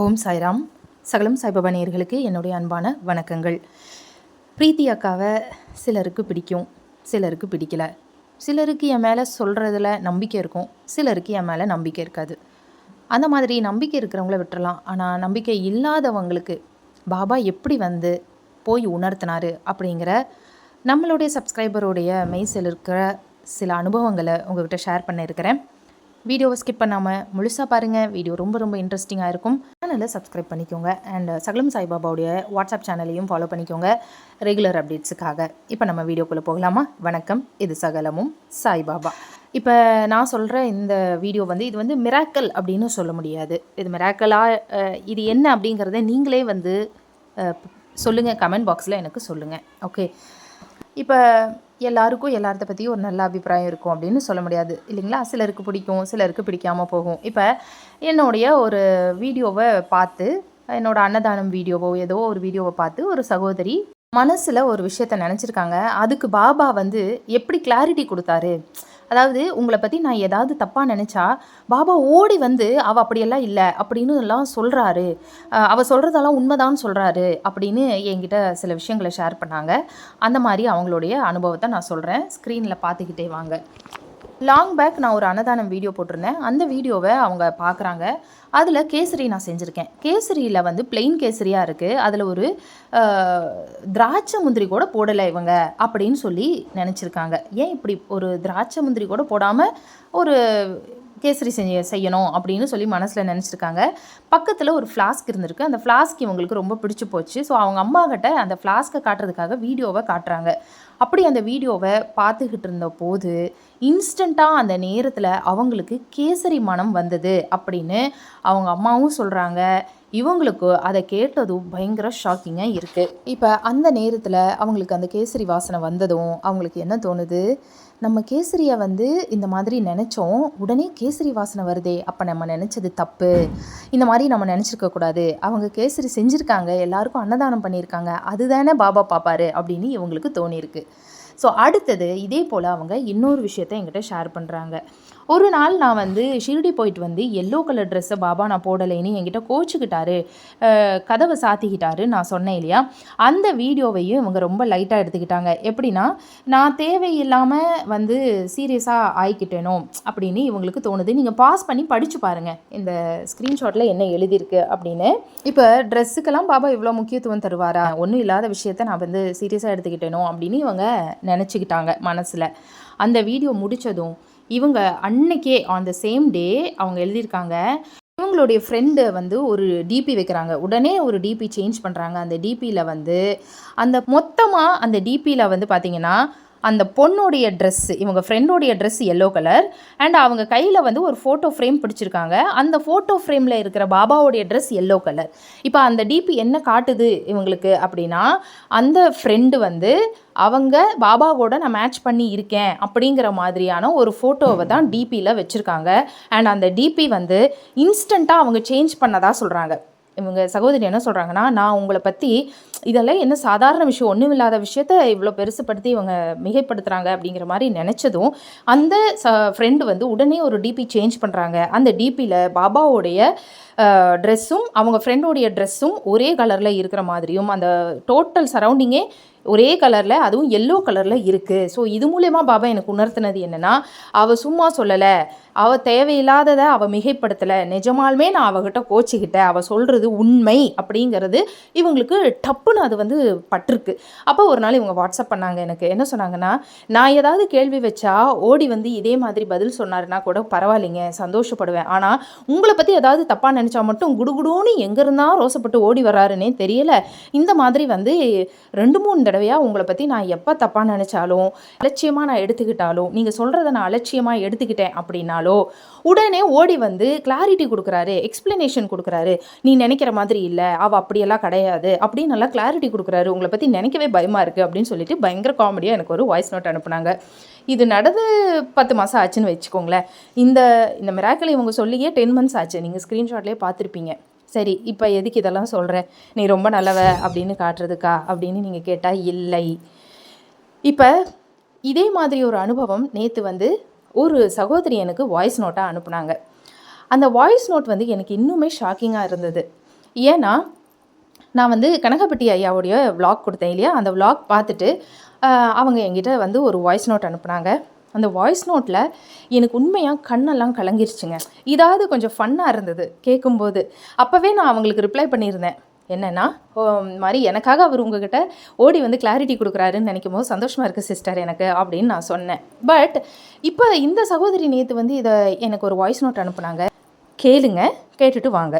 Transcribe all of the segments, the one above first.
ஓம் சாய்ராம். சகலம் சாய்பாபா நேயர்களுக்கு என்னுடைய அன்பான வணக்கங்கள். பிரீத்தி அக்காவை சிலருக்கு பிடிக்கும் சிலருக்கு பிடிக்கல. சிலருக்கு என் மேலே சொல்கிறதுல நம்பிக்கை இருக்கும் சிலருக்கு என் மேலே நம்பிக்கை இருக்காது. அந்த மாதிரி நம்பிக்கை இருக்கிறவங்கள விட்டுறலாம். ஆனால் நம்பிக்கை இல்லாதவங்களுக்கு பாபா எப்படி வந்து போய் உணர்த்தினார் அப்படிங்கிற நம்மளுடைய சப்ஸ்கிரைபருடைய மெய்சில் இருக்கிற சில அனுபவங்களை உங்கள்கிட்ட ஷேர் பண்ணியிருக்கிறேன். வீடியோவை ஸ்கிப் பண்ணாமல் முழுசாக பாருங்கள் வீடியோ ரொம்ப ரொம்ப இன்ட்ரெஸ்டிங்காக இருக்கும். சேனலை சப்ஸ்கிரைப் பண்ணிக்கோங்க. அண்ட் சகலம் சாய்பாபாவுடைய வாட்ஸ்அப் சேனலையும் ஃபாலோ பண்ணிக்கோங்க. ரெகுலர் அப்டேட்ஸுக்காக இப்போ நம்ம வீடியோக்குள்ளே போகலாமா? வணக்கம். இது சகலமும் சாய்பாபா. இப்போ நான் சொல்கிற இந்த வீடியோ வந்து இது வந்து மிராக்கல் அப்படின்னு சொல்ல முடியாது. இது மிராக்கலாக இது என்ன அப்படிங்கிறத நீங்களே வந்து சொல்லுங்கள் கமெண்ட் பாக்ஸில் எனக்கு சொல்லுங்கள் ஓகே இப்போ எல்லாருக்கும் எல்லாத்த பற்றியும் ஒரு நல்ல அபிப்பிராயம் இருக்கும் அப்படின்னு சொல்ல முடியாது. இல்லைங்களா? சிலருக்கு பிடிக்கும் சிலருக்கு பிடிக்காமல் போகும். இப்போ என்னுடைய ஒரு வீடியோவை பார்த்து என்னோடய அன்னதானம் வீடியோவோ ஏதோ ஒரு வீடியோவை பார்த்து ஒரு சகோதரி மனசில் ஒரு விஷயத்த நினச்சிருக்காங்க. அதுக்கு பாபா வந்து எப்படி கிளாரிட்டி கொடுத்தாரு? அதாவது உங்களை பற்றி நான் ஏதாவது தப்பாக நினச்சா பாபா ஓடி வந்து அவள் அப்படியெல்லாம் இல்லை அப்படின்னு எல்லாம் சொல்கிறாரு அவள் சொல்கிறதெல்லாம் உண்மைதான் சொல்கிறாரு அப்படின்னு என்கிட்ட சில விஷயங்களை ஷேர் பண்ணாங்க. அந்த மாதிரி அவங்களுடைய அனுபவத்தை நான் சொல்கிறேன் ஸ்க்ரீனில் பார்த்துக்கிட்டே வாங்க. லாங் பேக் நான் ஒரு அன்னதானம் வீடியோ போட்டிருந்தேன். அந்த வீடியோவை அவங்க பார்க்குறாங்க. அதில் கேசரி நான் செஞ்சுருக்கேன். கேசரியில் வந்து பிளெயின் கேசரியாக இருக்குது அதில் ஒரு திராட்சை முந்திரி கூட போடலை இவங்க அப்படின்னு சொல்லி நினச்சிருக்காங்க. ஏன் இப்படி ஒரு திராட்சை முந்திரி கூட போடாமல் ஒரு கேசரி செஞ்ச செய்யணும் அப்படின்னு சொல்லி மனசில் நினச்சிருக்காங்க. பக்கத்தில் ஒரு ஃப்ளாஸ்க் இருந்திருக்கு. அந்த ஃப்ளாஸ்க் இவங்களுக்கு ரொம்ப பிடிச்சி போச்சு. ஸோ அவங்க அம்மா கிட்ட அந்த ஃப்ளாஸ்க்கை காட்டுறதுக்காக வீடியோவை காட்டுறாங்க. அப்படி அந்த வீடியோவை பார்த்துக்கிட்டு இருந்த போது இன்ஸ்டண்ட்டாக அந்த நேரத்தில் அவங்களுக்கு கேசரி மனம் வந்தது அப்படின்னு அவங்க அம்மாவும் சொல்கிறாங்க இவங்களுக்கு அதை கேட்டதும் பயங்கர ஷாக்கிங்காக இருக்குது இப்போ அந்த நேரத்தில் அவங்களுக்கு அந்த கேசரி வாசனை வந்ததும் அவங்களுக்கு என்ன தோணுது? நம்ம கேசரியை வந்து இந்த மாதிரி நினச்சோம் உடனே கேசரி வாசனை வருதே அப்போ நம்ம நினச்சது தப்பு. இந்த மாதிரி நம்ம நினச்சிருக்கக்கூடாது அவங்க கேசரி செஞ்சுருக்காங்க எல்லாருக்கும் அன்னதானம் பண்ணியிருக்காங்க அதுதானே பாபா பாப்பாரு அப்படின்னு இவங்களுக்கு தோணியிருக்கு. ஸோ அடுத்தது இதே போல் அவங்க இன்னொரு விஷயத்த எங்கிட்ட ஷேர் பண்ணுறாங்க ஒரு நாள் நான் வந்து ஷிரடி போயிட்டு வந்து எல்லோ கலர் ட்ரெஸ்ஸை பாபா நான் போடலைன்னு என்கிட்ட கோச்சிக்கிட்டாரு. கதவை சாத்திக்கிட்டாரு நான் சொன்னேன் இல்லையா? அந்த வீடியோவையும் இவங்க ரொம்ப லைட்டாக எடுத்துக்கிட்டாங்க. எப்படின்னா நான் தேவையில்லாமல் வந்து சீரியஸாக ஆயிக்கிட்டேனோ அப்படின்னு இவங்களுக்கு தோணுது. நீங்கள் பாஸ் பண்ணி படித்து பாருங்கள் இந்த ஸ்க்ரீன்ஷாட்டில் என்ன எழுதியிருக்கு அப்படின்னு. இப்போ ட்ரெஸ்ஸுக்கெல்லாம் பாபா இவ்வளோ முக்கியத்துவம் தருவாரா? ஒன்றும் இல்லாத விஷயத்த நான் வந்து சீரியஸாக எடுத்துக்கிட்டேனோ அப்படின்னு இவங்க நினச்சிக்கிட்டாங்க மனசில். அந்த வீடியோ முடித்ததும் இவங்க அன்னைக்கே ஆன் த சேம் டே அவங்க எழுதியிருக்காங்க இவங்களுடைய ஃப்ரெண்டு வந்து ஒரு டிபி வைக்கிறாங்க. உடனே ஒரு டிபி சேஞ்ச் பண்ணுறாங்க அந்த டிபியில் வந்து அந்த மொத்தமாக அந்த டிபியில் வந்து பார்த்திங்கன்னா அந்த பொண்ணுடைய ட்ரெஸ்ஸு இவங்க ஃப்ரெண்டோடைய ட்ரெஸ் எல்லோ கலர் அண்ட் அவங்க கையில் வந்து ஒரு ஃபோட்டோ ஃப்ரேம் பிடிச்சிருக்காங்க. அந்த ஃபோட்டோ ஃப்ரேமில் இருக்கிற பாபாவுடைய ட்ரெஸ் எல்லோ கலர் இப்போ அந்த டிபி என்ன காட்டுது இவங்களுக்கு அப்படின்னா அந்த ஃப்ரெண்டு வந்து அவங்க பாபாவோட நான் மேட்ச் பண்ணி இருக்கேன் அப்படிங்கிற மாதிரியான ஒரு ஃபோட்டோவை தான் டிபியில் வச்சுருக்காங்க. அண்ட் அந்த டிபி வந்து இன்ஸ்டண்ட்டாக அவங்க சேஞ்ச் பண்ணதாக சொல்கிறாங்க இவங்க சகோதரி என்ன சொல்கிறாங்கன்னா நான் உங்களை பற்றி இதெல்லாம் என்ன சாதாரண விஷயம் ஒன்றும் இல்லாத விஷயத்த இவ்வளோ பெருசுப்படுத்தி இவங்க மிகைப்படுத்துகிறாங்க அப்படிங்கிற மாதிரி நினச்சதும் அந்த ச ஃப்ரெண்டு வந்து உடனே ஒரு டிபி சேஞ்ச் பண்ணுறாங்க அந்த டிபியில் பாபாவோடைய ட்ரெஸ்ஸும் அவங்க ஃப்ரெண்டோடைய ட்ரெஸ்ஸும் ஒரே கலரில் இருக்கிற மாதிரியும் அந்த டோட்டல் சரௌண்டிங்கே ஒரே கலரில் அதுவும் எல்லோ கலரில் இருக்குது ஸோ இது மூலயமா பாபா எனக்கு உணர்த்தினது என்னென்னா அவள் சும்மா சொல்லலை. அவள் தேவையில்லாததை அவள் மிகைப்படுத்தலை. நிஜமாலுமே நான் அவகிட்ட கோச்சிக்கிட்டேன். அவள் சொல்கிறது உண்மை அப்படிங்கிறது இவங்களுக்கு டப்புன்னு அது வந்து பட்டிருக்கு. அப்போ ஒரு நாள் இவங்க வாட்ஸ்அப் பண்ணாங்க எனக்கு. என்ன சொன்னாங்கன்னா நான் ஏதாவது கேள்வி வச்சா ஓடி வந்து இதே மாதிரி பதில் சொன்னாருன்னா கூட பரவாயில்லைங்க சந்தோஷப்படுவேன். ஆனால் உங்களை பற்றி ஏதாவது தப்பாக நினச்சா மட்டும் குடுகுடுன்னு எங்கே இருந்தால் ரோசப்பட்டு ஓடி வராருன்னே தெரியல. இந்த மாதிரி வந்து ரெண்டு மூணு தடவையாக உங்களை பற்றி நான் எப்போ தப்பாக நினச்சாலும் அலட்சியமாக நான் எடுத்துக்கிட்டாலும் நீங்கள் சொல்கிறத நான் அலட்சியமாக எடுத்துக்கிட்டேன் அப்படின்னாலோ உடனே ஓடி வந்து கிளாரிட்டி கொடுக்குறாரு எக்ஸ்ப்ளனேஷன் கொடுக்குறாரு. நீ நினைக்கிற மாதிரி இல்லை அவள் அப்படியெல்லாம் கிடையாது அப்படின்னு நல்லா கிளாரிட்டி கொடுக்குறாரு. உங்களை பற்றி நினைக்கவே பயமாக இருக்குது அப்படின்னு சொல்லிட்டு பயங்கர காமெடியாக எனக்கு ஒரு வாய்ஸ் நோட் அனுப்புனாங்க. இது நடந்து பத்து மாதம் ஆச்சுன்னு வச்சுக்கோங்களேன். இந்த இந்த மிராக்கள் இவங்க சொல்லியே டென் மந்த்ஸ் ஆச்சு. நீங்கள் ஸ்க்ரீன்ஷாட்லேயே பார்த்துருப்பீங்க. சரி இப்போ எதுக்கு இதெல்லாம் சொல்கிறேன் நீ ரொம்ப நல்லவ அப்படின்னு காட்டுறதுக்கா? அப்படின்னு நீங்கள் கேட்டால் இல்லை. இப்போ இதே மாதிரி ஒரு அனுபவம் நேற்று வந்து ஒரு சகோதரி எனக்கு வாய்ஸ் நோட்டாக அனுப்புனாங்க. அந்த வாய்ஸ் நோட் வந்து எனக்கு இன்னுமே ஷாக்கிங்காக இருந்தது. ஏன்னா நான் வந்து கனகப்பட்டி ஐயாவுடைய vlog கொடுத்தேன் இல்லையா? அந்த vlog பார்த்துட்டு அவங்க என்கிட்ட வந்து ஒரு வாய்ஸ் நோட் அனுப்புனாங்க. அந்த வாய்ஸ் நோட்டில் எனக்கு உண்மையாக கண்ணெல்லாம் கலங்கிருச்சுங்க. இதாவது கொஞ்சம் ஃபன்னாக இருந்தது கேட்கும்போது அப்போவே நான் அவங்களுக்கு ரிப்ளை பண்ணியிருந்தேன். என்னென்னா இந்த மாதிரி எனக்காக அவர் உங்ககிட்ட ஓடி வந்து கிளாரிட்டி கொடுக்குறாருன்னு நினைக்கும் போது சந்தோஷமாக இருக்குது சிஸ்டர் எனக்கு அப்படின்னு நான் சொன்னேன். பட் இப்போ இந்த சகோதரி நேற்று வந்து இதை எனக்கு ஒரு வாய்ஸ் நோட் அனுப்புனாங்க. கேளுங்க கேட்டுட்டு வாங்க.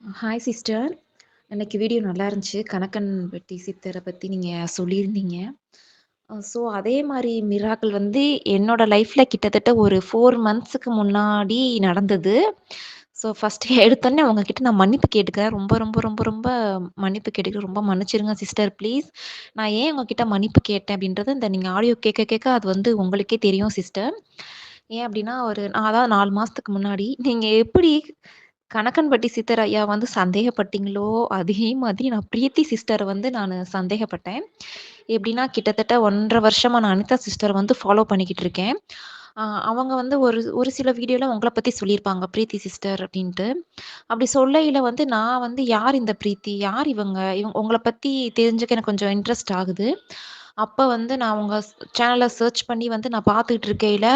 ஹாய் சிஸ்டர் இன்னைக்கு வீடியோ நல்லா இருந்துச்சு. கணக்கன் வெட்டி சித்தரை பற்றி நீங்கள் சொல்லியிருந்தீங்க. ஸோ அதே மாதிரி மிராக்கள் வந்து என்னோட லைஃப்பில் கிட்டத்தட்ட ஒரு ஃபோர் மந்த்ஸுக்கு முன்னாடி நடந்தது. ஸோ ஃபஸ்ட்டு எடுத்தோடனே அவங்கக்கிட்ட நான் மன்னிப்பு கேட்டுக்கிறேன். ரொம்ப ரொம்ப ரொம்ப ரொம்ப மன்னிப்பு கேட்டுக்கிறேன். ரொம்ப மன்னிச்சிருங்க சிஸ்டர் ப்ளீஸ் நான் ஏன் உங்ககிட்ட மன்னிப்பு கேட்டேன் அப்படின்றது இந்த நீங்கள் ஆடியோ கேட்க கேட்க அது வந்து உங்களுக்கே தெரியும் சிஸ்டர் ஏன் அப்படின்னா ஒரு நான் அதாவது நாலு மாதத்துக்கு முன்னாடி நீங்கள் எப்படி கணக்கன்பட்டி சித்தர் ஐயா வந்து சந்தேகப்பட்டீங்களோ அதே மாதிரி நான் பிரீத்தி சிஸ்டரை வந்து நான் சந்தேகப்பட்டேன். எப்படின்னா கிட்டத்தட்ட ஒன்றரை வருஷமா நான் அனிதா சிஸ்டர் வந்து ஃபாலோ பண்ணிக்கிட்டு இருக்கேன். அவங்க வந்து ஒரு ஒரு சில வீடியோல உங்களை பத்தி சொல்லியிருப்பாங்க பிரீத்தி சிஸ்டர் அப்படின்ட்டு. அப்படி சொல்லையில வந்து நான் வந்து யார் இந்த பிரீத்தி? யார் இவங்க? இவங்க உங்களை பத்தி தெரிஞ்சுக்க எனக்கு கொஞ்சம் இன்ட்ரெஸ்ட் ஆகுது. அப்ப வந்து நான் உங்க சேனலை சர்ச் பண்ணி வந்து நான் பார்த்துக்கிட்டு இருக்கையில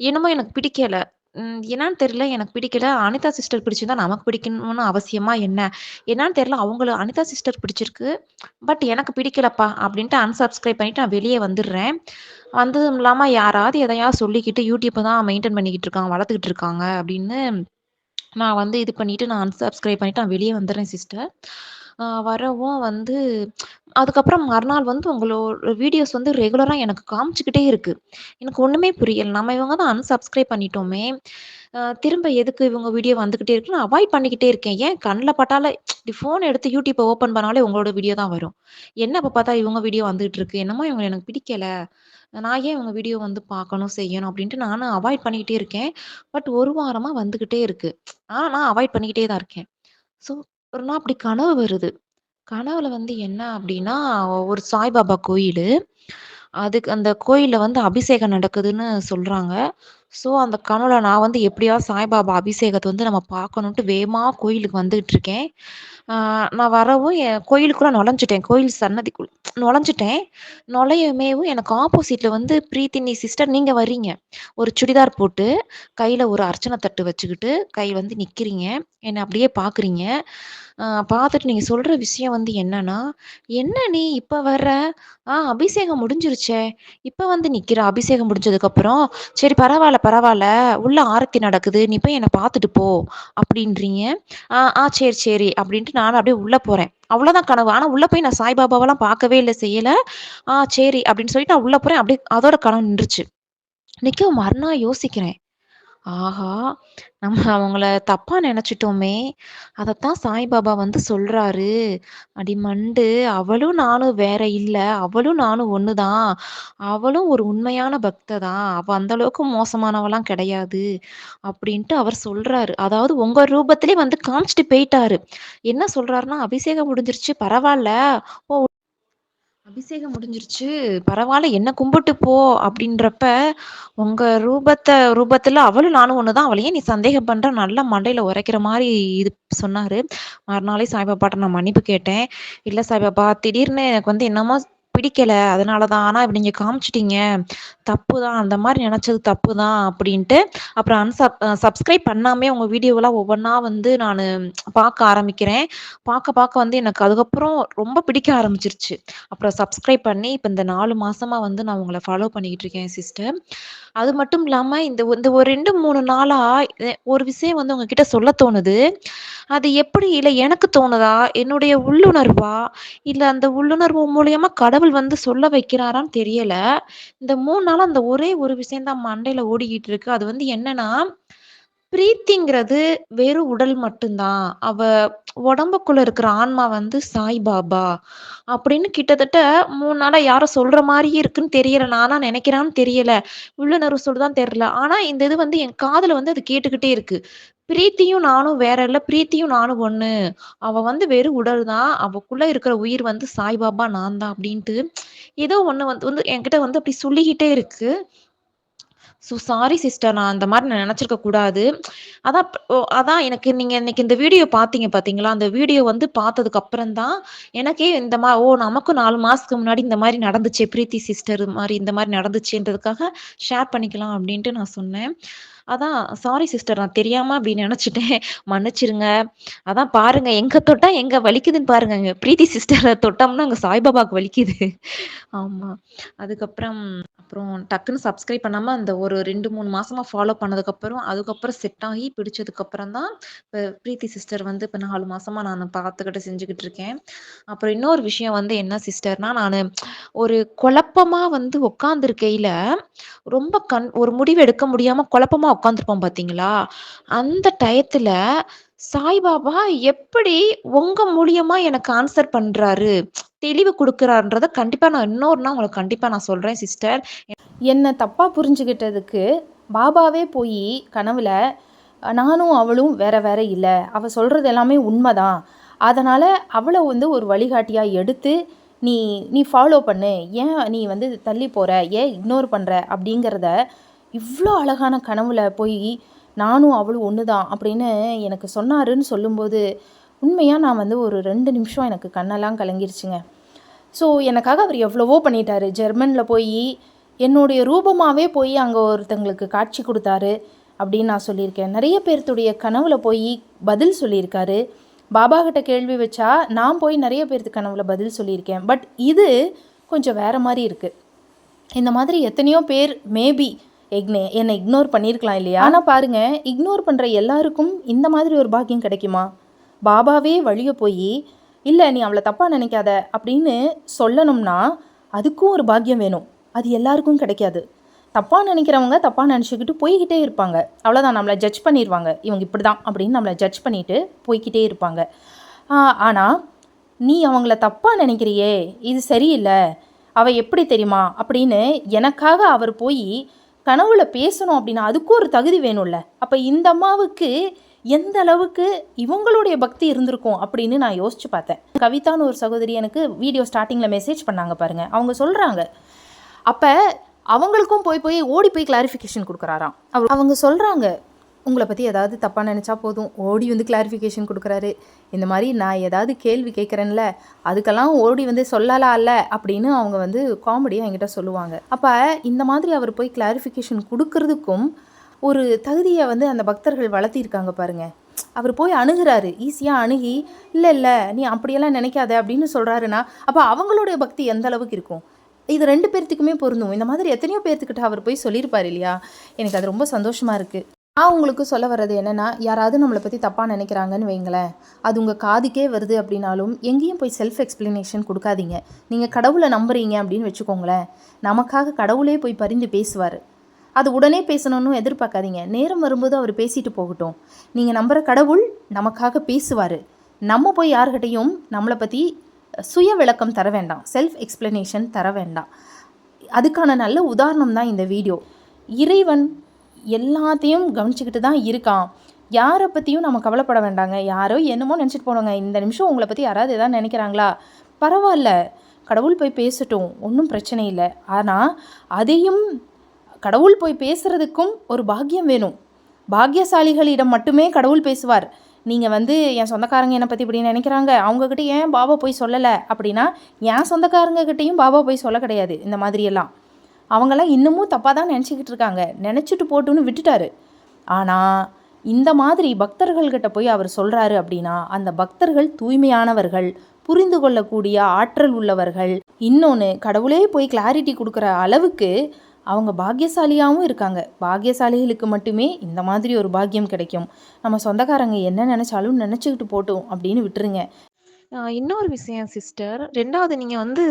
என்னமோ எனக்கு பிடிக்கல. ம், என்னன்னு தெரியல. எனக்கு பிடிக்கல. அனிதா சிஸ்டர் பிடிச்சிருந்தா நமக்கு பிடிக்கணும்னு அவசியமா என்ன? என்னன்னு தெரியல. அவங்கள அனிதா சிஸ்டர் பிடிச்சிருக்கு. பட் எனக்கு பிடிக்கலப்பா அப்படின்ட்டு அன்சப்ஸ்கிரைப் பண்ணிட்டு நான் வெளியே வந்துடுறேன். வந்ததும் இல்லாம யாராவது எதையாவது சொல்லிக்கிட்டு யூடியூப்பை தான் மெயின்டைன் பண்ணிக்கிட்டு இருக்காங்க வளர்த்துக்கிட்டு இருக்காங்க அப்படின்னு நான் வந்து இது பண்ணிட்டு நான் அன்சப்ஸ்கிரைப் பண்ணிட்டு நான் வெளியே வந்துடுறேன் சிஸ்டர். வரவும் வந்து அதுக்கப்புறம் மறுநாள் வந்து உங்களோட வீடியோஸ் வந்து ரெகுலராக எனக்கு காமிச்சிக்கிட்டே இருக்கு. எனக்கு ஒன்றுமே புரியல. நம்ம இவங்க தான் அன்சப்ஸ்கிரைப் பண்ணிட்டோமே. திரும்ப எதுக்கு இவங்க வீடியோ வந்துக்கிட்டே இருக்குன்னு அவாய்ட் பண்ணிக்கிட்டே இருக்கேன். ஏன் கண்ணில் பட்டாலே இப்படி ஃபோன் எடுத்து யூடியூப்பை ஓப்பன் பண்ணாலே உங்களோட வீடியோ தான் வரும். என்ன இப்போ பார்த்தா இவங்க வீடியோ வந்துகிட்டு இருக்கு? என்னமோ இவங்க எனக்கு பிடிக்கல. நான் ஏன் இவங்க வீடியோ வந்து பார்க்கணும் செய்யணும் அப்படின்ட்டு நானும் அவாய்ட் பண்ணிக்கிட்டே இருக்கேன். பட் ஒரு வாரமாக வந்துக்கிட்டே இருக்கு. ஆனால் நான் அவாய்ட் பண்ணிக்கிட்டே தான் இருக்கேன். ஸோ ஒரு நாள் அப்படி கனவு வருது. கனவுல வந்து என்ன அப்படின்னா ஒரு சாய்பாபா கோயில். அதுக்கு அந்த கோயிலில் வந்து அபிஷேகம் நடக்குதுன்னு சொல்கிறாங்க ஸோ அந்த கனவுல நான் வந்து எப்படியாவது சாய்பாபா அபிஷேகத்தை வந்து நம்ம பார்க்கணுன்ட்டு வேகமாக கோயிலுக்கு வந்துகிட்டு இருக்கேன். நான் வரவும் என் கோயிலுக்குள்ள நுழைஞ்சிட்டேன். கோயில் சன்னதிக்குள்ள நுழைஞ்சிட்டேன். நுழையுமேவும் எனக்கு ஆப்போசிட்ல வந்து பிரீத்தி நீ சிஸ்டர் நீங்க வர்றீங்க. ஒரு சுடிதார் போட்டு கையில ஒரு அர்ச்சனை தட்டு வச்சுக்கிட்டு கை வந்து நிக்கிறீங்க. என்னை அப்படியே பாக்குறீங்க. பார்த்துட்டு நீங்க சொல்ற விஷயம் வந்து என்னன்னா என்ன நீ இப்ப வர்ற? ஆ அபிஷேகம் முடிஞ்சிருச்சே. இப்ப வந்து நிக்கிற அபிஷேகம் முடிஞ்சதுக்கு அப்புறம் சரி பரவாயில்ல பரவாயில்ல. உள்ள ஆரத்தி நடக்குது. நீ போய் என்னை பார்த்துட்டு போ. அப்படின்றீங்க. ஆ ஆ சரி சரி. அப்படின்ட்டு நானும் அப்படியே உள்ள போறேன். அவ்வளவுதான் கனவு. ஆனா உள்ள போய் நான் சாய்பாபாவெல்லாம் பார்க்கவே இல்லை செய்யல. ஆ சரி அப்படின்னு சொல்லிட்டு நான் உள்ள போறேன். அப்படியே அதோட கனவு நின்றுச்சு. நிக்க மறுநாள் யோசிக்கிறேன். ஆஹா நம்ம அவங்கள தப்பா நினைச்சிட்டோமே. அதத்தான் சாய்பாபா வந்து சொல்றாரு. அடி மண்டு அவளும் நானும் வேற இல்ல. அவளும் நானும் ஒண்ணுதான். அவளும் ஒரு உண்மையான பக்த தான் அவ அந்த அளவுக்கு மோசமானவளாம் கிடையாது அப்படின்ட்டு அவர் சொல்றாரு. அதாவது உங்க ரூபத்திலே வந்து காமிச்சிட்டு போயிட்டாரு. என்ன சொல்றாருன்னா அபிஷேகம் முடிஞ்சிருச்சு பரவாயில்ல ஓ அபிஷேகம் முடிஞ்சிருச்சு. பரவாயில்ல என்ன கும்பிட்டு போ அப்படின்றப்ப உங்க ரூபத்தை ரூபத்துல அவளும் நானும் ஒண்ணுதான். அவளையே நீ சந்தேகம் பண்ற நல்லா மண்டையில உரைக்கிற மாதிரி இது சொன்னாரு. மறுநாளே சாய்பாபாட்ட நான் மன்னிப்பு கேட்டேன். இல்ல சாய்பாபா திடீர்னு எனக்கு வந்து என்னமோ பிடிக்கல அதனாலதான். ஆனா இப்ப நீங்க காமிச்சிட்டீங்க தப்பு தான் அந்த மாதிரி நினைச்சது தப்பு தான் அப்படின்ட்டு அப்புறம் அன்சப் சப்ஸ்கிரைப் பண்ணாமே உங்க வீடியோவெல்லாம் ஒவ்வொன்றா வந்து நான் பார்க்க ஆரம்பிக்கிறேன். பார்க்க பார்க்க வந்து எனக்கு அதுக்கப்புறம் ரொம்ப பிடிக்க ஆரம்பிச்சிருச்சு. அப்புறம் சப்ஸ்கிரைப் பண்ணி இப்போ இந்த நாலு மாசமா வந்து நான் உங்களை ஃபாலோ பண்ணிக்கிட்டு இருக்கேன் சிஸ்டர் அது மட்டும் இல்லாம இந்த இந்த ஒரு ரெண்டு மூணு நாளா ஒரு விஷயம் வந்து உங்ககிட்ட சொல்ல தோணுது. அது எப்படி இல்லை எனக்கு தோணுதா? என்னுடைய உள்ளுணர்வா? இல்ல அந்த உள்ளுணர்வு மூலியமா கடவுள் வந்து சொல்ல வைக்கிறாரான்னு தெரியல. இந்த மூணு நாளா அந்த ஒரே ஒரு விஷயம் தான் மண்டையில ஓடிக்கிட்டு இருக்கு. அது வந்து என்னன்னா பிரீத்திங்கிறது வெறும் உடல் மட்டும்தான். அவ உடம்புக்குள்ள இருக்கிற ஆன்மா வந்து சாய்பாபா அப்படின்னு கிட்டத்தட்ட மூணு நாளா யாரோ சொல்ற மாதிரியே இருக்குன்னு தெரியல. நானா நினைக்கிறான்னு தெரியல. உள்ளுணர்வு சொல்லுதான் தெரியல. ஆனா இந்த இது வந்து என் காதுல வந்து அது கேட்டுக்கிட்டே இருக்கு. பிரீத்தியும் நானும் வேற இல்ல. பிரீத்தியும் நானும் ஒண்ணு. அவ வந்து வெறும் உடல் தான். அவக்குள்ள இருக்கிற உயிர் வந்து சாய்பாபா நான் தான் அப்படின்ட்டு ஏதோ ஒண்ணு வந்து வந்து என்கிட்ட வந்து அப்படி சொல்லிக்கிட்டே இருக்கு. So sorry sister. நான் அந்த மாதிரி நான் நெனச்சிருக்க கூடாது. அதான் ஓ அதான் எனக்கு நீங்க இன்னைக்கு இந்த வீடியோ பார்த்தீங்க பார்த்தீங்களா? அந்த வீடியோ வந்து பார்த்ததுக்கு அப்புறம் தான், எனக்கே இந்த மா ஓ! நமக்கும் நாலு மாசத்துக்கு முன்னாடி இந்த மாதிரி நடந்துச்சு பிரீத்தி சிஸ்டர் மாதிரி இந்த மாதிரி நடந்துச்சுன்றதுக்காக ஷேர் பண்ணிக்கலாம் அப்படின்ட்டு நான் சொன்னேன். அதான் சாரி சிஸ்டர் நான் தெரியாம அப்படின்னு நினைச்சிட்டேன் மன்னிச்சிருங்க. அதான் பாருங்க எங்க தொட்டா எங்க வலிக்குதுன்னு பாருங்க பிரீத்தி சிஸ்டரை தொட்டோம்னா அங்க சாய்பாபாக்கு வலிக்குது. ஆமா. அதுக்கப்புறம் அப்புறம் டக்குன்னு சப்ஸ்கிரைப் பண்ணாம அந்த ஒரு 2, 3 மாசமா ஃபாலோ பண்ணதுக்கப்புறம், அதுக்கப்புறம் செட் ஆகி பிடிச்சதுக்கப்புறம் தான், இப்ப பிரீத்தி சிஸ்டர் வந்து இப்ப நாலு மாசமா நான் பார்த்துக்கிட்டு செஞ்சுக்கிட்டு இருக்கேன். அப்புறம் இன்னொரு விஷயம் வந்து என்ன சிஸ்டர்னா, நான் ஒரு குழப்பமா வந்து உட்காந்துருக்கையில, ரொம்ப கண் ஒரு முடிவு எடுக்க முடியாம குழப்பமா உட்காந்துருப்போம் பார்த்தீங்களா? அந்த டயத்துல சாய்பாபா எப்படி உங்க மூலியமா எனக்கு ஆன்சர் பண்றாரு, தெளிவு கொடுக்குறாருன்றத கண்டிப்பா நான் இன்னொரு நாள் உங்களுக்கு கண்டிப்பா நான் சொல்றேன் சிஸ்டர். என்னை தப்பா புரிஞ்சுக்கிட்டதுக்கு பாபாவே போய் கனவுல, நானும் அவளும் வேற வேற இல்லை அவ சொல்றது எல்லாமே உண்மைதான் அதனால அவளை வந்து ஒரு வழிகாட்டியா எடுத்து, நீ நீ ஃபாலோ பண்ணு. ஏன் நீ வந்து தள்ளி போகிற ஏன் இக்னோர் பண்ணுற அப்படிங்கிறத இவ்வளோ அழகான கனவுல போய் நானும் அவளும் ஒன்று தான் அப்படின்னு எனக்கு சொன்னாருன்னு சொல்லும்போது, உண்மையாக நான் வந்து ஒரு ரெண்டு நிமிஷம் எனக்கு கண்ணெல்லாம் கலங்கிருச்சுங்க. ஸோ எனக்காக அவர் எவ்வளவோ பண்ணிட்டாரு. ஜெர்மனில் போய் என்னுடைய ரூபமாகவே போய் அங்கே ஒருத்தங்களுக்கு காட்சி கொடுத்தாரு அப்படின்னு நான் சொல்லியிருக்கேன். நிறைய பேர்த்துடைய கனவுல போய் பதில் சொல்லியிருக்காரு. பாபா கிட்ட கேள்வி வச்சா, நான் போய் நிறைய பேர்த்து கனவுல பதில் சொல்லியிருக்கேன். பட் இது கொஞ்சம் வேற மாதிரி இருக்குது இந்த மாதிரி எத்தனையோ பேர் மேபி எக்னே என்னை இக்னோர் பண்ணியிருக்கலாம் இல்லையா? ஆனால் பாருங்க, இக்னோர் பண்ணுற எல்லாருக்கும் இந்த மாதிரி ஒரு பாக்கியம் கிடைக்குமா? பாபாவே வழிய போய் இல்லை நீ அவளை தப்பாக நினைக்காத அப்படின்னு சொல்லணும்னா, அதுக்கும் ஒரு பாக்கியம் வேணும். அது எல்லாருக்கும் கிடைக்காது. தப்பாக நினைக்கிறவங்க தப்பாக நினச்சிக்கிட்டு போய்க்கிட்டே இருப்பாங்க. அவ்வளோதான் நம்மளை ஜட்ஜ் பண்ணிடுவாங்க இவங்க இப்படி தான் அப்படின்னு நம்மளை ஜட்ஜ் பண்ணிட்டு போய்கிட்டே இருப்பாங்க. ஆனால் "நீ அவங்கள தப்பாக நினைக்கிறியே இது சரியில்லை அவள் எப்படி தெரியுமா?" அப்படின்னு எனக்காக அவர் போய் கனவுல பேசணும் அப்படின்னா, அதுக்கும் ஒரு தகுதி வேணும்ல. அப்போ இந்த அம்மாவுக்கு எந்த அளவுக்கு இவங்களுடைய பக்தி இருந்திருக்கும் அப்படின்னு நான் யோசிச்சு பார்த்தேன். கவிதான்னு ஒரு சகோதரி எனக்கு வீடியோ ஸ்டார்டிங்கில் மெசேஜ் பண்ணாங்க பாருங்க. அவங்க சொல்கிறாங்க அப்போ அவங்களுக்கும் போய் போய் ஓடி போய் கிளாரிஃபிகேஷன் கொடுக்குறாராம் அவங்க சொல்கிறாங்க உங்களை பற்றி ஏதாவது தப்பாக நினச்சா போதும், ஓடி வந்து கிளாரிஃபிகேஷன் கொடுக்குறாரு இந்த மாதிரி நான் ஏதாவது கேள்வி கேட்குறேன்ல, அதுக்கெல்லாம் ஓடி வந்து சொல்லலாம்ல" அப்படின்னு அவங்க வந்து காமெடியாக என்கிட்ட சொல்லுவாங்க. அப்போ இந்த மாதிரி அவர் போய் கிளாரிஃபிகேஷன் கொடுக்கறதுக்கும் ஒரு தகுதியை வந்து அந்த பக்தர்கள் வளர்த்திருக்காங்க பாருங்கள் அவர் போய் அணுகிறாரு ஈஸியாக அணுகி, இல்லை இல்லை நீ அப்படியெல்லாம் நினைக்காத அப்படின்னு சொல்கிறாருன்னா அப்போ அவங்களுடைய பக்தி எந்த அளவுக்கு இருக்கும்? இது ரெண்டு பேர்த்துக்குமே பொருந்தும். இந்த மாதிரி எத்தனையோ பேர்த்துக்கிட்ட அவர் போய் சொல்லியிருப்பார் இல்லையா? எனக்கு அது ரொம்ப சந்தோஷமாக இருக்குது நான் உங்களுக்கு சொல்ல வர்றது என்னென்னா யாராவது நம்மளை பற்றி தப்பாக நினைக்கிறாங்கன்னு வைங்களேன், அது உங்கள் காதுக்கே வருது அப்படின்னாலும், எங்கேயும் போய் செல்ஃப் எக்ஸ்பிளனேஷன் கொடுக்காதீங்க நீங்கள் கடவுளை நம்புறீங்க அப்படின்னு வச்சுக்கோங்களேன், நமக்காக கடவுளே போய் பரிந்து பேசுவார் அது உடனே பேசணும்னு எதிர்பார்க்காதீங்க. நேரம் வரும்போது அவர் பேசிட்டு போகட்டும். நீங்கள் நம்புகிற கடவுள் நமக்காக பேசுவார் நம்ம போய் யார்கிட்டையும் நம்மளை பற்றி சுய விளக்கம் தர வேண்டாம். செல்ஃப் எக்ஸ்பிளனேஷன் தர வேண்டாம். அதுக்கான நல்ல உதாரணம் தான் இந்த வீடியோ. இறைவன் எல்லாத்தையும் கவனிச்சுக்கிட்டு தான் இருக்கான். யாரை பற்றியும் நம்ம கவலைப்பட வேண்டாங்க. யாரோ என்னமோ நினச்சிட்டு போனோங்க இந்த நிமிஷம் உங்களை பற்றி யாராவது ஏதாவது நினைக்கிறாங்களா பரவாயில்ல கடவுள் போய் பேசட்டும். ஒன்றும் பிரச்சனை இல்லை ஆனால் அதையும் கடவுள் போய் பேசுகிறதுக்கும் ஒரு பாக்கியம் வேணும். பாக்கியசாலிகளிடம் மட்டுமே கடவுள் பேசுவார். நீங்கள் வந்து என் சொந்தக்காரங்க என்னை பற்றி இப்படி நினைக்கிறாங்க அவங்கக்கிட்ட ஏன் பாபா போய் சொல்லலை அப்படின்னா, என் சொந்தக்காரங்கக்கிட்டேயும் பாபா போய் சொல்ல கிடையாது. இந்த மாதிரியெல்லாம். அவங்களாம் இன்னமும் தப்பாக தான் நினச்சிக்கிட்டு இருக்காங்க. நினச்சிட்டு போட்டுன்னு விட்டுட்டாரு. ஆனால் இந்த மாதிரி பக்தர்கள்கிட்ட போய் அவர் சொல்கிறாரு அப்படின்னா, அந்த பக்தர்கள் தூய்மையானவர்கள், புரிந்து கொள்ளக்கூடிய ஆற்றல் உள்ளவர்கள். இன்னொன்று கடவுளே போய் கிளாரிட்டி கொடுக்குற அளவுக்கு அவங்க பாக்கியசாலியாகவும் இருக்காங்க. பாக்கியசாலிகளுக்கு மட்டுமே இந்த மாதிரி ஒரு பாக்கியம் கிடைக்கும். நம்ம சொந்தக்காரங்க என்ன நினச்சாலும் நினச்சிக்கிட்டு போட்டும் அப்படின்னு விட்டுருங்க. இன்னொரு விஷயம் சிஸ்டர். ரெண்டாவது நீங்கள் வந்து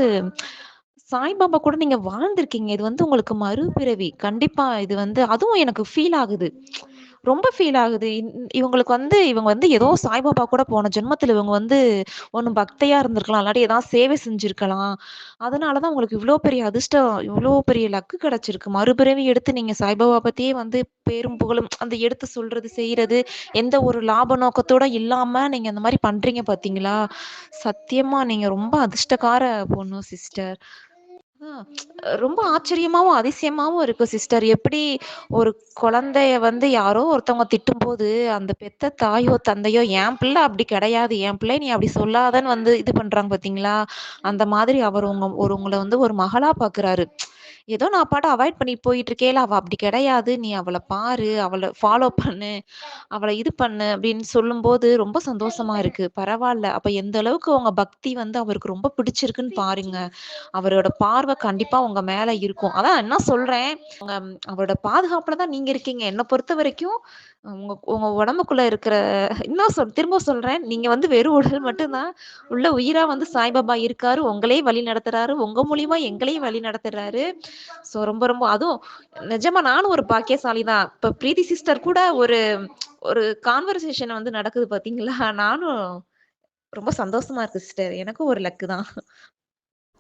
சாய்பாபா கூட நீங்க வாழ்ந்திருக்கீங்க. இது வந்து உங்களுக்கு மறுபிறவி. கண்டிப்பா இது வந்து அதுவும் எனக்கு ஃபீல் ஆகுது. ரொம்ப ஃபீல் ஆகுது. இவங்களுக்கு வந்து இவங்க வந்து ஏதோ சாய்பாபா கூட போன ஜென்மத்தில் இவங்க வந்து ஒண்ணு பக்தையா இருந்திருக்கலாம். இல்லாட்டி ஏதாவது சேவை செஞ்சிருக்கலாம். அதனாலதான் உங்களுக்கு இவ்வளோ பெரிய அதிர்ஷ்டம், இவ்வளோ பெரிய லக்கு கிடைச்சிருக்கு. மறுபிறவி எடுத்து நீங்க சாய்பாபா பத்தியே வந்து பேரும் புகழும் அந்த எடுத்து சொல்றது, செய்யறது எந்த ஒரு லாப நோக்கத்தோட இல்லாம நீங்க அந்த மாதிரி பண்றீங்க பார்த்தீங்களா? சத்தியமா நீங்க ரொம்ப அதிர்ஷ்டக்கார பொண்ணு சிஸ்டர். ரொம்ப ஆச்சரியமாவும், அதிசயமாவும் இருக்கு சிஸ்டர். எப்படி ஒரு குழந்தைய வந்து யாரோ ஒருத்தவங்க திட்டும்போது, அந்த பெத்த தாயோ, தந்தையோ என் பிள்ளை அப்படி கிடையாது. என் பிள்ளை நீ அப்படி சொல்லாதன்னு வந்து இது பண்றாங்க பார்த்தீங்களா? அந்த மாதிரி அவர் உங்க ஒரு உங்களை வந்து ஒரு மகளா பாக்குறாரு ஏதோ நான் பாட்டு அவாய்ட் பண்ணி போயிட்டு இருக்கேல, அவ அப்படி கிடையாது. நீ அவள பாரு, அவள ஃபாலோ பண்ணு, அவள இது பண்ணு அப்படின்னு சொல்லும்போது ரொம்ப சந்தோஷமா இருக்கு. பரவால்ல. அப்ப எந்த அளவுக்கு உங்க பக்தி வந்து அவருக்கு ரொம்ப பிடிச்சிருக்குன்னு பாருங்க. அவரோட பார்வை கண்டிப்பா உங்க மேல இருக்கும். அதான் என்ன சொல்றேன், அவரோட பாதுகாப்புல தான் நீங்க இருக்கீங்க. என்ன பொறுத்தவரைக்கும் உங்க உங்க உடம்புக்குள்ள இருக்கிற இன்னும் சொல் திரும்ப சொல்றேன். நீங்க வந்து வெறும் உடல் மட்டும் தான். உள்ள உயிரா வந்து சாய்பாபா இருக்காரு. உங்களையும் வழி நடத்துறாரு. உங்க மூலியமா எங்களையும் வழி நடத்துறாரு. ஸோ ரொம்ப ரொம்ப அதுவும் நிஜமா நானும் ஒரு பாக்கியசாலி தான். இப்ப பிரீத்தி சிஸ்டர் கூட ஒரு ஒரு கான்வர்சேஷன் வந்து நடக்குது பார்த்தீங்களா? நானும் ரொம்ப சந்தோஷமா இருக்கு சிஸ்டர். எனக்கும் ஒரு லக்கு தான்.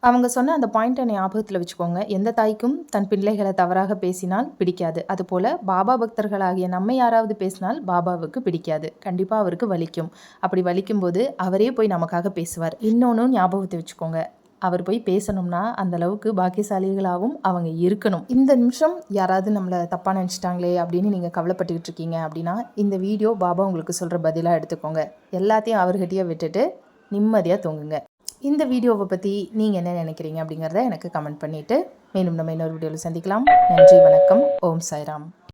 அவங்க சொன்ன அந்த பாயிண்ட்டை ஞாபகத்துல வச்சுக்கோங்க. எந்த தாய்க்கும் தன் பிள்ளைகளை தவறாக பேசினால் பிடிக்காது. அதுபோல பாபா பக்தர்களாகிய நம்மை யாராவது பேசினால் பாபாவுக்கு பிடிக்காது. கண்டிப்பா அவருக்கு வலிக்கும். அப்படி வலிக்கும்போது அவரே போய் நமக்காக பேசுவார். இன்னொன்னு ஞாபகத்தை வச்சுக்கோங்க. அவர் போய் பேசணும்னா, அந்த அளவுக்கு பாக்கியசாலிகளாகவும் அவங்க இருக்கணும். இந்த நிமிஷம் யாராவது நம்மளை தப்பாக நினச்சிட்டாங்களே அப்படின்னு நீங்கள் கவலைப்பட்டுக்கிட்டு இருக்கீங்க அப்படின்னா, இந்த வீடியோ பாபா உங்களுக்கு சொல்கிற பதிலாக எடுத்துக்கோங்க. எல்லாத்தையும் அவர்கிட்டயே விட்டுட்டு நிம்மதியாக தூங்குங்க. இந்த வீடியோவை பற்றி நீங்கள் என்ன நினைக்கிறீங்க அப்படிங்கிறத எனக்கு கமெண்ட் பண்ணிவிட்டு மேலும் நம்ம இன்னொரு வீடியோவில் சந்திக்கலாம். நன்றி, வணக்கம். ஓம் சாய்ராம்.